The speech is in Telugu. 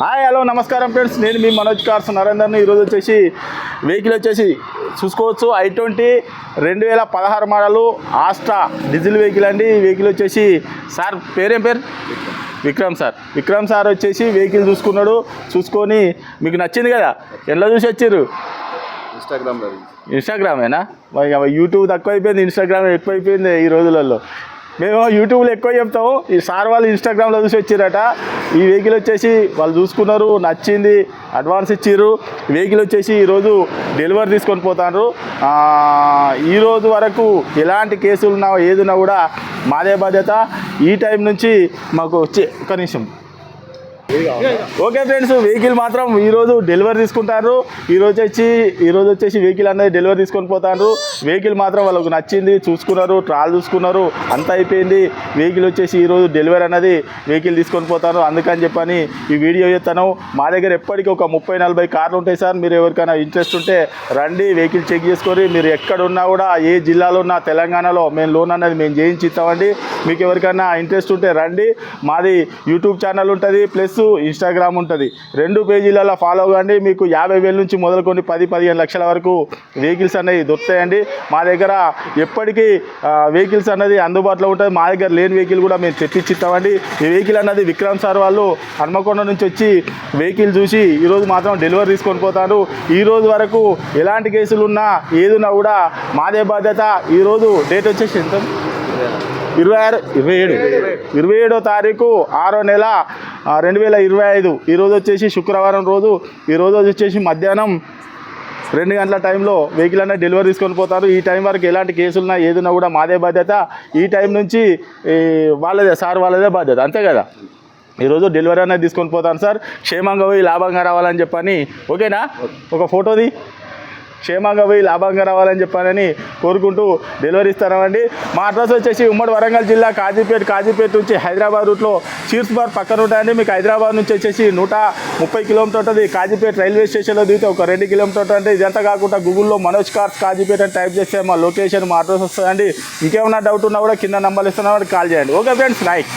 హాయ్ హలో నమస్కారం ఫ్రెండ్స్. నేను మీ మనోజ్ కార్స్ నరేందర్ని ఈరోజు వచ్చేసి వెహికల్ వచ్చేసి చూసుకోవచ్చు. ఐ ట్వంటీ రెండు వేల పదహారు మోడలు ఆస్ట్రా డీజిల్ వెహికల్ అండి. ఈ వెహికల్ వచ్చేసి సార్ పేరేం పేరు? విక్రమ్ సార్. విక్రమ్ సార్ వచ్చేసి వెహికల్ చూసుకున్నాడు. చూసుకొని మీకు నచ్చింది కదా? ఎలా చూసి వచ్చారు ఇన్స్టాగ్రామ్లో ఇన్స్టాగ్రామేనా? యూట్యూబ్ తక్కువ అయిపోయింది ఇన్స్టాగ్రామ్ ఎక్కువ అయిపోయింది ఈ రోజులలో. మేము యూట్యూబ్లో ఎక్కువ చెప్తాము. ఈ సార్ వాళ్ళు ఇన్స్టాగ్రామ్లో చూసి వచ్చారట ఈ వెహికల్ వచ్చేసి వాళ్ళు చూసుకున్నారు నచ్చింది అడ్వాన్స్ ఇచ్చారు వెహికల్ వచ్చేసి ఈరోజు డెలివరీ తీసుకొని పోతారు ఈరోజు ఈ రోజు వరకు ఎలాంటి కేసులు ఉన్నా ఏదున్నా కూడా మాదే బాధ్యత. ఈ టైం నుంచి మాకు వచ్చే ఒక నిమిషం. ఓకే ఫ్రెండ్స్ వెహికల్ మాత్రం ఈరోజు డెలివరీ తీసుకుంటారు. ఈరోజు వచ్చి ఈరోజు వచ్చేసి వెహికల్ అనేది డెలివరీ తీసుకొని పోతారు. వెహికల్ మాత్రం వాళ్ళకు నచ్చింది చూసుకున్నారు ట్రాల్ చూసుకున్నారు అంత అయిపోయింది. వెహికల్ వచ్చేసి ఈరోజు డెలివరీ అనేది వెహికల్ తీసుకొని పోతారు. అందుకని చెప్పని ఈ వీడియో చేస్తాను. మా దగ్గర ఎప్పటికీ ఒక ముప్పై నలభై కార్లు ఉంటాయి సార్. మీరు ఎవరికైనా ఇంట్రెస్ట్ ఉంటే రండి వెహికల్ చెక్ చేసుకొని మీరు ఎక్కడున్నా కూడా ఏ జిల్లాలో ఉన్నా తెలంగాణలో మేము లోన్ అనేది మేము చేయించి ఇస్తామండి. మీకు ఎవరికైనా ఇంట్రెస్ట్ ఉంటే రండి. మాది యూట్యూబ్ ఛానల్ ఉంటుంది ప్లస్ ఇన్స్టాగ్రామ్ ఉంటుంది. రెండు పేజీలలో ఫాలో కండి మీకు యాభై వేల నుంచి మొదలుకొని పది పదిహేను లక్షల వరకు వెహికల్స్ అనేవి దొరుకుతాయండి. మా దగ్గర ఎప్పటికీ వెహికల్స్ అనేది అందుబాటులో ఉంటుంది. మా దగ్గర లేని వెహికల్ కూడా మేము తెప్పించిస్తామండి. ఈ వెహికల్ అన్నది విక్రమ్ సార్ వాళ్ళు హన్మకొండ నుంచి వచ్చి వెహికల్ చూసి ఈరోజు మాత్రం డెలివరీ తీసుకొని పోతారు. ఈ రోజు వరకు ఎలాంటి కేసులు ఉన్నా ఏదున్నా కూడా మాదే బాధ్యత. ఈరోజు డేట్ వచ్చేసి ఎంత? ఇరవై ఆరు ఇరవై ఏడు. ఇరవై ఏడో తారీఖు ఆరో నెల రెండు వేల ఇరవై ఐదు. ఈరోజు వచ్చేసి శుక్రవారం రోజు. ఈరోజు వచ్చేసి మధ్యాహ్నం రెండు గంటల టైంలో వెహికల్ అనేది డెలివరీ తీసుకొని పోతారు. ఈ టైం వరకు ఎలాంటి కేసులున్నా ఏదున్నా కూడా మాదే బాధ్యత. ఈ టైం నుంచి ఈ, వాళ్ళదే సార్ వాళ్ళదే బాధ్యత. అంతే కదా? ఈరోజు డెలివరీ అనేది తీసుకొని పోతాను సార్. క్షేమంగా పోయి లాభంగా రావాలని చెప్పని. ఓకేనా? ఒక ఫోటోది. క్షేమంగా పోయి లాభంగా రావాలని చెప్పానని కోరుకుంటూ డెలివరీ ఇస్తామండి మా అడ్రస్ వచ్చేసి ఉమ్మడి వరంగల్ జిల్లా కాజీపేట కాజీపేట నుంచి హైదరాబాద్ రూట్లో చీర్స్ బార్ పక్కన ఉంటాయండి. మీకు హైదరాబాద్ నుంచి వచ్చేసి నూట ముప్పై కిలోమీటర్ ఉంటుంది. కాజీపేట రైల్వే స్టేషన్లో దిగితే ఒక రెండు కిలోమీటర్ అంటే ఇదంతా కాకుండా గూగుల్లో మనోజ్ కార్స్ కాజీపేట అని టైప్ చేస్తే మా లొకేషన్ మా అడ్రస్ వస్తుందండి. ఇంకేమైనా డౌట్ ఉన్నా కూడా కింద నంబర్ ఇస్తున్నా కాల్ చేయండి. Okay friends right